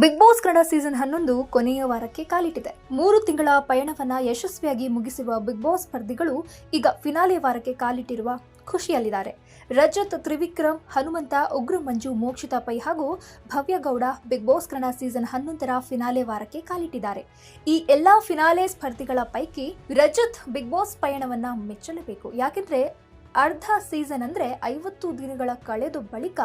Big boss Kannada season ಹನ್ನೊಂದು ಕೊನೆಯ ವಾರಕ್ಕೆ ಕಾಲಿಟ್ಟಿದೆ. ಮೂರು ತಿಂಗಳ ಪಯಣವನ್ನ ಯಶಸ್ವಿಯಾಗಿ ಮುಗಿಸಿರುವ ಬಿಗ್ ಬಾಸ್ ಸ್ಪರ್ಧಿಗಳು ಈಗ ಫಿನಾಲೆ ವಾರಕ್ಕೆ ಕಾಲಿಟ್ಟಿರುವ ಖುಷಿಯಲ್ಲಿದ್ದಾರೆ. ರಜತ್, ತ್ರಿವಿಕ್ರಮ್, ಹನುಮಂತ, ಉಗ್ರ ಮಂಜು, ಮೋಕ್ಷಿತಾ ಪೈ ಹಾಗೂ Bhavyagowda big boss Kannada season ಹನ್ನೊಂದರ ಫಿನಾಲೆ ವಾರಕ್ಕೆ ಕಾಲಿಟ್ಟಿದ್ದಾರೆ. ಈ ಎಲ್ಲಾ ಫಿನಾಲೆ ಸ್ಪರ್ಧಿಗಳ ಪೈಕಿ ರಜತ್ ಬಿಗ್ ಬಾಸ್ ಪಯಣವನ್ನ ಮೆಚ್ಚಲೇಬೇಕು. ಯಾಕೆಂದ್ರೆ ಅರ್ಧ ಸೀಸನ್ ಅಂದ್ರೆ ಐವತ್ತು ದಿನಗಳ ಕಳೆದು ಬಳಿಕ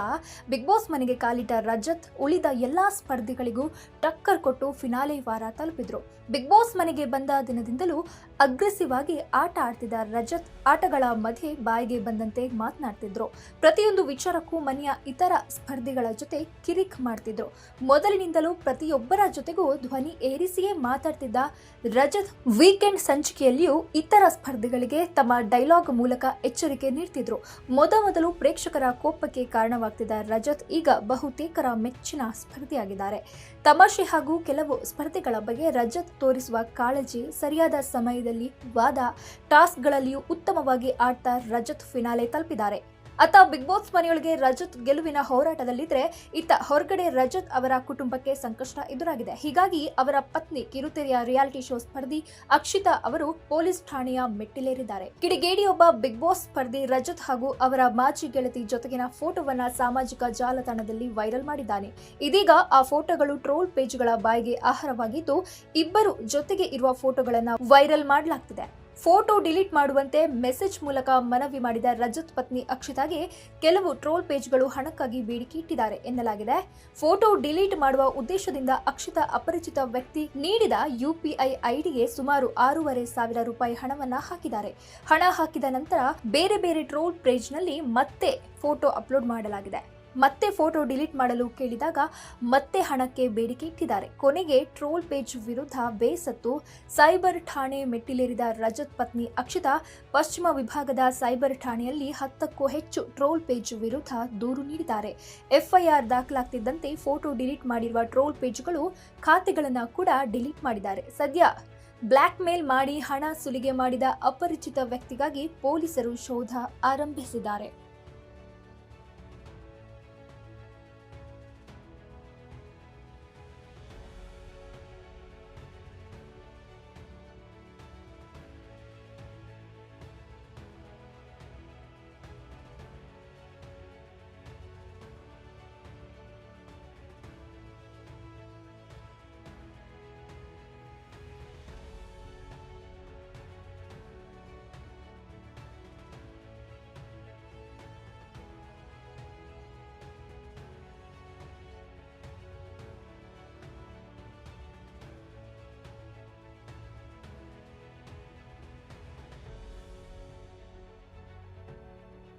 ಬಿಗ್ ಬಾಸ್ ಮನೆಗೆ ಕಾಲಿಟ್ಟ ರಜತ್ ಉಳಿದ ಎಲ್ಲಾ ಸ್ಪರ್ಧಿಗಳಿಗೂ ಟಕ್ಕರ್ ಕೊಟ್ಟು ಫಿನಾಲೆ ವಾರ ತಲುಪಿದ್ರು. ಬಿಗ್ ಬಾಸ್ ಮನೆಗೆ ಬಂದ ದಿನದಿಂದಲೂ ಅಗ್ರೆಸಿವ್ ಆಗಿ ಆಟ ಆಡ್ತಿದ್ದ ರಜತ್ ಆಟಗಳ ಮಧ್ಯೆ ಬಾಯಿಗೆ ಬಂದಂತೆ ಮಾತನಾಡ್ತಿದ್ರು. ಪ್ರತಿಯೊಂದು ವಿಚಾರಕ್ಕೂ ಮನೆಯ ಇತರ ಸ್ಪರ್ಧಿಗಳ ಜೊತೆ ಕಿರಿಕ್ ಮಾಡ್ತಿದ್ರು. ಮೊದಲಿನಿಂದಲೂ ಪ್ರತಿಯೊಬ್ಬರ ಜೊತೆಗೂ ಧ್ವನಿ ಏರಿಸಿಯೇ ಮಾತಾಡ್ತಿದ್ದ ರಜತ್ ವೀಕೆಂಡ್ ಸಂಚಿಕೆಯಲ್ಲಿಯೂ ಇತರ ಸ್ಪರ್ಧಿಗಳಿಗೆ ತಮ್ಮ ಡೈಲಾಗ್ ಮೂಲಕ ಎಚ್ಚರಿಕೆ ನೀಡ್ತಿದ್ರು. ಮೊದಮೊದಲು ಪ್ರೇಕ್ಷಕರ ಕೋಪಕ್ಕೆ ಕಾರಣವಾಗ್ತಿದ್ದ ರಜತ್ ಈಗ ಬಹುತೇಕರ ಮೆಚ್ಚಿನ ಸ್ಪರ್ಧಿಯಾಗಿದ್ದಾರೆ. ತಮಾಷೆ ಹಾಗೂ ಕೆಲವು ಸ್ಪರ್ಧೆಗಳ ಬಗ್ಗೆ ರಜತ್ ತೋರಿಸುವ ಕಾಳಜಿ ಸರಿಯಾದ ಸಮಯದಲ್ಲಿ ವಾದ, ಟಾಸ್ಕ್ಗಳಲ್ಲಿಯೂ ಉತ್ತಮವಾಗಿ ಆಡ್ತಾ ರಜತ್ ಫಿನಾಲೆ ತಲುಪಿದ್ದಾರೆ. ಅತ್ತ ಬಿಗ್ ಬಾಸ್ ಮನೆಯೊಳಗೆ ರಜತ್ ಗೆಲುವಿನ ಹೋರಾಟದಲ್ಲಿದ್ದರೆ ಇತ್ತ ಹೊರಗಡೆ ರಜತ್ ಅವರ ಕುಟುಂಬಕ್ಕೆ ಸಂಕಷ್ಟ ಎದುರಾಗಿದೆ. ಹೀಗಾಗಿ ಅವರ ಪತ್ನಿ ಕಿರುತೆರೆಯ ರಿಯಾಲಿಟಿ ಶೋ ಸ್ಪರ್ಧಿ ಅಕ್ಷಿತಾ ಅವರು ಪೊಲೀಸ್ ಠಾಣೆಯ ಮೆಟ್ಟಿಲೇರಿದ್ದಾರೆ. ಕಿಡಿಗೇಡಿಯೊಬ್ಬ ಬಿಗ್ ಬಾಸ್ ಸ್ಪರ್ಧಿ ರಜತ್ ಹಾಗೂ ಅವರ ಮಾಜಿ ಗೆಳತಿ ಜೊತೆಗಿನ ಫೋಟೋವನ್ನ ಸಾಮಾಜಿಕ ಜಾಲತಾಣದಲ್ಲಿ ವೈರಲ್ ಮಾಡಿದ್ದಾನೆ. ಇದೀಗ ಆ ಫೋಟೋಗಳು ಟ್ರೋಲ್ ಪೇಜ್ಗಳ ಬಾಯಿಗೆ ಆಹಾರವಾಗಿದ್ದು, ಇಬ್ಬರು ಜೊತೆಗೆ ಇರುವ ಫೋಟೋಗಳನ್ನ ವೈರಲ್ ಮಾಡಲಾಗ್ತಿದೆ. ಫೋಟೋ ಡಿಲೀಟ್ ಮಾಡುವಂತೆ ಮೆಸೇಜ್ ಮೂಲಕ ಮನವಿ ಮಾಡಿದ ರಜತ್ ಪತ್ನಿ ಅಕ್ಷಿತಾಗೆ ಕೆಲವು ಟ್ರೋಲ್ ಪೇಜ್ಗಳು ಹಣಕ್ಕಾಗಿ ಬೇಡಿಕೆ ಇಟ್ಟಿದ್ದಾರೆ ಎನ್ನಲಾಗಿದೆ. ಫೋಟೋ ಡಿಲೀಟ್ ಮಾಡುವ ಉದ್ದೇಶದಿಂದ ಅಕ್ಷಿತಾ ಅಪರಿಚಿತ ವ್ಯಕ್ತಿ ನೀಡಿದ ಯುಪಿಐ ಐಡಿಗೆ ಸುಮಾರು ಆರೂವರೆ ಸಾವಿರ ರೂಪಾಯಿ ಹಣವನ್ನ ಹಾಕಿದ್ದಾರೆ. ಹಣ ಹಾಕಿದ ನಂತರ ಬೇರೆ ಬೇರೆ ಟ್ರೋಲ್ ಪೇಜ್ನಲ್ಲಿ ಮತ್ತೆ ಫೋಟೋ ಅಪ್ಲೋಡ್ ಮಾಡಲಾಗಿದೆ. ಮತ್ತೆ ಫೋಟೋ ಡಿಲೀಟ್ ಮಾಡಲು ಕೇಳಿದಾಗ ಮತ್ತೆ ಹಣಕ್ಕೆ ಬೇಡಿಕೆ ಇಟ್ಟಿದ್ದಾರೆ. ಕೊನೆಗೆ ಟ್ರೋಲ್ ಪೇಜ್ ವಿರುದ್ಧ ಬೇಸತ್ತು. ಸೈಬರ್ ಠಾಣೆ ಮೆಟ್ಟಿಲೇರಿದ ರಜತ್ ಪತ್ನಿ ಅಕ್ಷತಾ ಪಶ್ಚಿಮ ವಿಭಾಗದ ಸೈಬರ್ ಠಾಣೆಯಲ್ಲಿ ಹತ್ತಕ್ಕೂ ಹೆಚ್ಚು ಟ್ರೋಲ್ ಪೇಜ್ ವಿರುದ್ಧ ದೂರು ನೀಡಿದ್ದಾರೆ. ಎಫ್ಐಆರ್ ದಾಖಲಾಗ್ತಿದ್ದಂತೆ ಫೋಟೋ ಡಿಲೀಟ್ ಮಾಡಿರುವ ಟ್ರೋಲ್ ಪೇಜ್ಗಳು ಖಾತೆಗಳನ್ನು ಕೂಡ ಡಿಲೀಟ್ ಮಾಡಿದ್ದಾರೆ. ಸದ್ಯ ಬ್ಲ್ಯಾಕ್ ಮೇಲ್ ಮಾಡಿ ಹಣ ಸುಲಿಗೆ ಮಾಡಿದ ಅಪರಿಚಿತ ವ್ಯಕ್ತಿಗಾಗಿ ಪೊಲೀಸರು ಶೋಧ ಆರಂಭಿಸಿದ್ದಾರೆ.